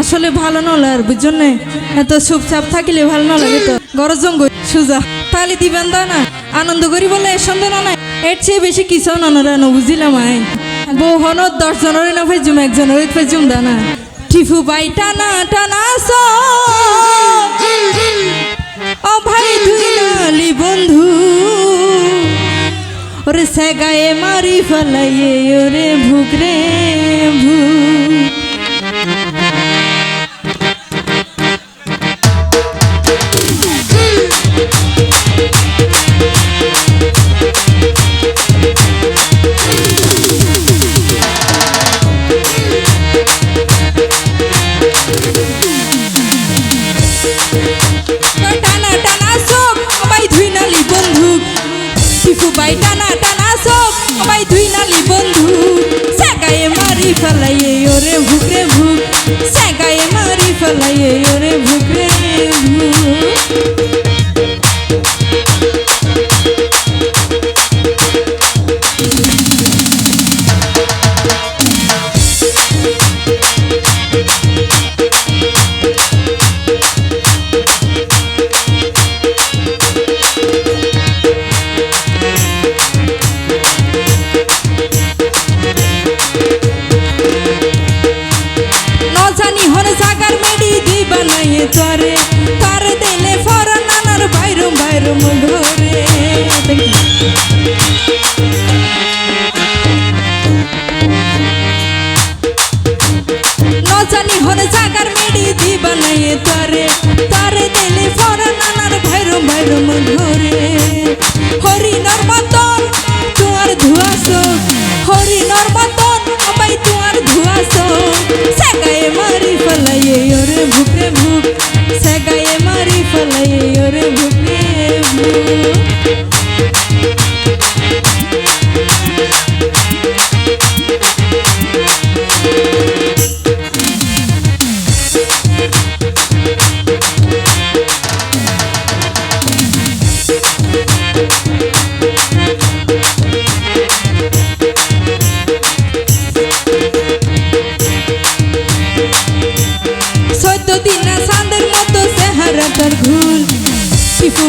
আসলে ভালো নলে আর বুঝছেন এত চুপচাপ থাকিলে ভালো না লাগে তো গরজ জঙ্গ সুজা। তাহলে দিবেন দা না? আনন্দ করি বলে সন্দেহ না এর চেয়ে বেশি কিছু ননরা ন বুঝিলাম আই। বউ হন দশ জনের না ফেজুম একজনের দা না। টিফু বাই টানা টানা সো। ও ভাই তুই নালি বন্ধু, ওরে সেগায়ে মারি ফেলাইয়ে, ওরে ভুগরে। সব সবাই ধুই নালি বন্ধু। সেগায়ে মারি ফেলাইয়ে, ওরে ভুকরে ভুক। সেগায়ে মারি ফেলাইয়ে, ওরে ভুক তরে তার দিলে ফরন নানার বাইরম বাইরম মেডি দি বানাইয়ে তরে, তার দিলে ফরন নানার বাইরম বাইরম ঘরে হরিণর মতন তোমার ধুয়াস হরিণর মতন সবাই তোমার ধুয়াস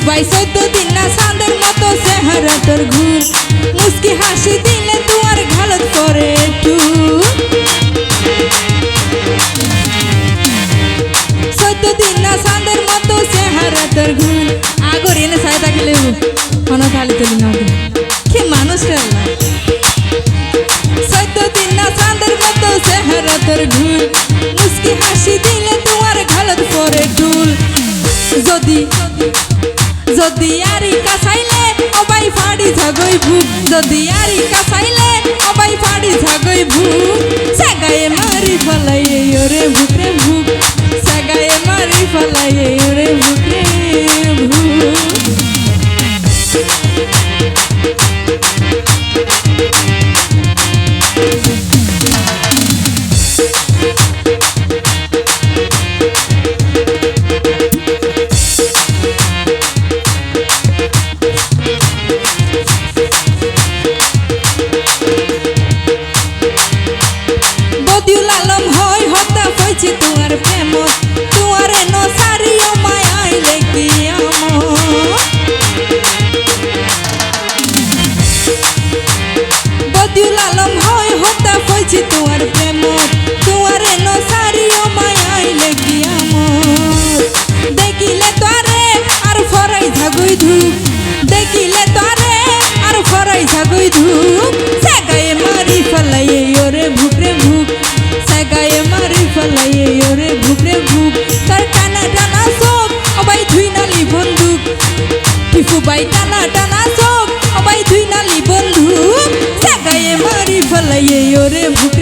শিশু বাই চোদ্দ দিন না চাঁদের মতো চেহারা তোর ঘুল মুস্কি হাসি দিলে তোমার ঘালত করে একটু। চোদ্দ দিন না চাঁদের মতো চেহারা তোর ঘুল আগর এনে চাই থাকলে মনে থালি তুলি না কি মানুষ রে আল্লাহ। চোদ্দ দিন না চাঁদের মতো চেহারা তোর ঘুল মুস্কি হাসি দিলে তোমার ঘালত পরে ডুল যদি যদি আরি কাছাইলে অবাই ফাড়ি ঝাগই ভুক যদি আরি কাছাইলে অবাই ফাড়ি ঝাগই ভুক সাগায়ে মারি ফলাইয়ে, ওরে ভুকরে ভুক সাগায়ে মারি ফলাইয়ে বদিউল আলম হয় হতা হয়েছে তোমার প্রেম টিফু বাই টানা টানা চোখ। অবাই ধুই নালি বন্ধু। সাগায়ে মারি ফলাইয়ে ওরে ভুক